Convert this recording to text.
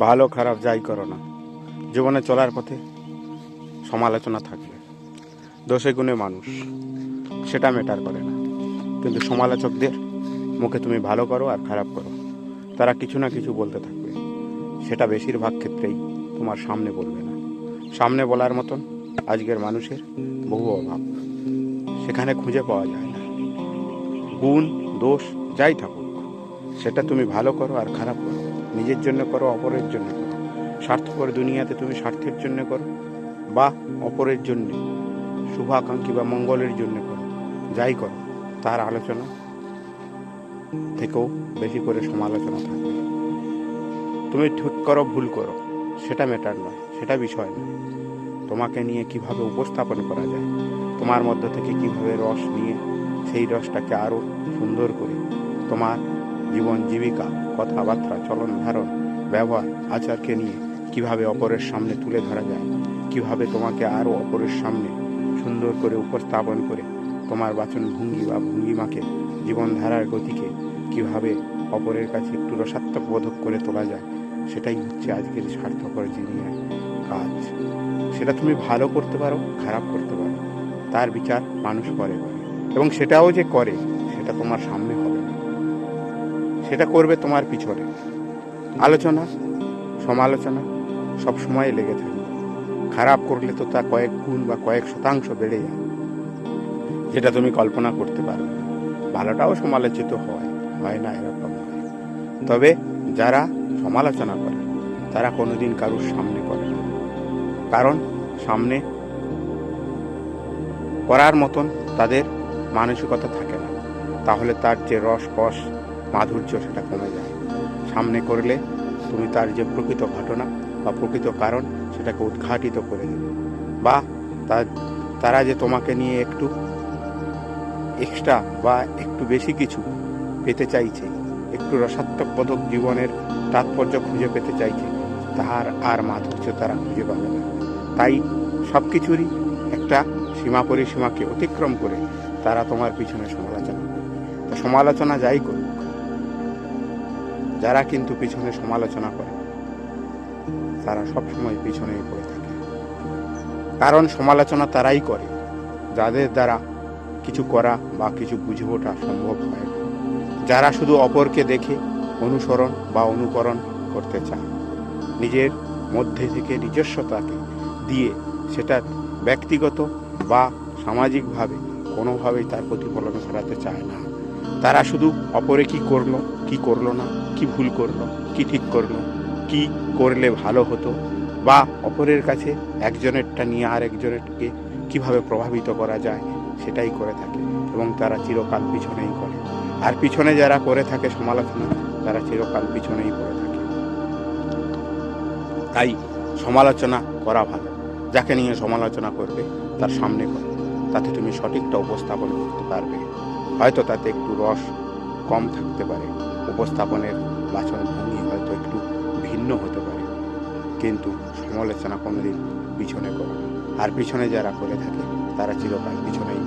ভালো, খারাপ যাই করো না। জীবনে চলার পথে সমালোচনা থাকবে দোষে গুণে মানুষ, সেটা ম্যাটার করে না। কিন্তু সমালোচকদের মুখে তুমি ভালো করো আর খারাপ করো। তারা কিছু না কিছু বলতে থাকবে। সেটা বেশিরভাগ ক্ষেত্রেই তোমার সামনে বলবে না। সামনে বলার মতন আজকের মানুষের বহু অভাব। সেখানে খুঁজে পাওয়া যায় না। গুণ, দোষ যাই থাকুক, সেটা তুমি ভালো করো আর খারাপ করো। নিজের জন্য করো, অপরের জন্য করো। স্বার্থপর দুনিয়াতে তুমি স্বার্থের জন্য করো, বা অপরের জন্য, শুভাকাঙ্ক্ষী বা মঙ্গলের জন্য করো, যাই করো, তার আলোচনা থেকেও বেশি করে সমালোচনা থাকবে। তুমি ঠিক করো, ভুল করো, সেটা ম্যাটার নয়, সেটা বিষয় নয়। তোমাকে নিয়ে কীভাবে উপস্থাপন করা যায়, তোমার মধ্য থেকে কীভাবে রস নিয়ে সেই রসটাকে আরও সুন্দর করে তোমার জীবন জীবিকা, কথাবার্তা, চলন ধারণ, ব্যবহার, আচারকে নিয়ে কীভাবে অপরের সামনে তুলে ধরা যায়, কীভাবে তোমাকে আরও অপরের সামনে সুন্দর করে উপস্থাপন করে তোমার বাচন ভঙ্গি বা ভঙ্গিমাকে, জীবনধারার গতিকে কীভাবে অপরের কাছে একটু রসাত্মক বোধক করে তোলা যায়, সেটাই হচ্ছে আজকের স্বার্থপর জিনিয়ার কাজ। সেটা তুমি ভালো করতে পারো, খারাপ করতে পারো, তার বিচার মানুষ করে করে। এবং সেটাও যে করে, সেটা তোমার সামনে হবে। সেটা করবে তোমার পিছনে। আলোচনা, সমালোচনা সব সময় লেগে থাকবে খারাপ করলে তো তা কয়েক গুণ বা কয়েক শতাংশ বেড়ে যায়। যেটা তুমি কল্পনা করতে পারবে ভালোটাও সমালোচিত হয় হয় না এরকম তবে যারা সমালোচনা করে, তারা কোনোদিন কারুর সামনে করে না। কারণ সামনে করার মতন তাদের মানসিকতা থাকে না। তাহলে তার যে রস কস মাধুর্য সেটা কমে যায়। সামনে করলে তুমি তার যে প্রকৃত ঘটনা বা প্রকৃত কারণ সেটাকে উদ্ঘাটিত করে দেবে। বা তার যে তোমাকে নিয়ে একটু এক্সট্রা বা একটু বেশি কিছু পেতে চাইছে, একটু রসাত্মক পদক জীবনের তাৎপর্য খুঁজে পেতে চাইছে, তাহার আর মাধুর্য তারা খুঁজে পাবে না। তাই সব কিছুরই একটা সীমা পরিসীমাকে অতিক্রম করে তারা তোমার পিছনে সমালোচনা সমালোচনা যাই করুক যারা কিন্তু পিছনে সমালোচনা করে, তারা সবসময় পিছনেই পড়ে থাকে। কারণ সমালোচনা তারাই করে, যাদের দ্বারা কিছু করা বা কিছু বুঝে ওঠা সম্ভব হয় যারা শুধু অপরকে দেখে অনুসরণ বা অনুকরণ করতে চায়, নিজের মধ্যে থেকে নিজস্বতাকে দিয়ে সেটা ব্যক্তিগত বা সামাজিকভাবে কোনোভাবেই তার প্রতিফলন ঘটাতে চায় না। তারা শুধু অপরে কি করল কি করল না, কি ভুল করল, কি ঠিক করল, কি করলে ভালো হতো, বা অপরের কাছে একজনেরটা নিয়ে আর একজনেরকে কীভাবে প্রভাবিত করা যায়, সেটাই করে থাকে এবং তারা চিরকাল পিছনেই করে। আর পিছনে যারা করে থাকে সমালোচনা, তারা চিরকাল পিছনেই পড়ে থাকে। তাই সমালোচনা করা ভালো। যাকে নিয়ে সমালোচনা করবে, তার সামনে করো। তাতে তুমি সঠিকটা উপস্থাপন করতে পারবে। হয়তো তাতে একটু রস কম থাকতে পারে। উপস্থাপনের বাচনভূমি হয়তো একটু ভিন্ন হতে পারে। কিন্তু সমালোচনা কোনোদিন পিছনে করে আর পিছনে যারা করে থাকে, তারা চিরকাল পিছনেই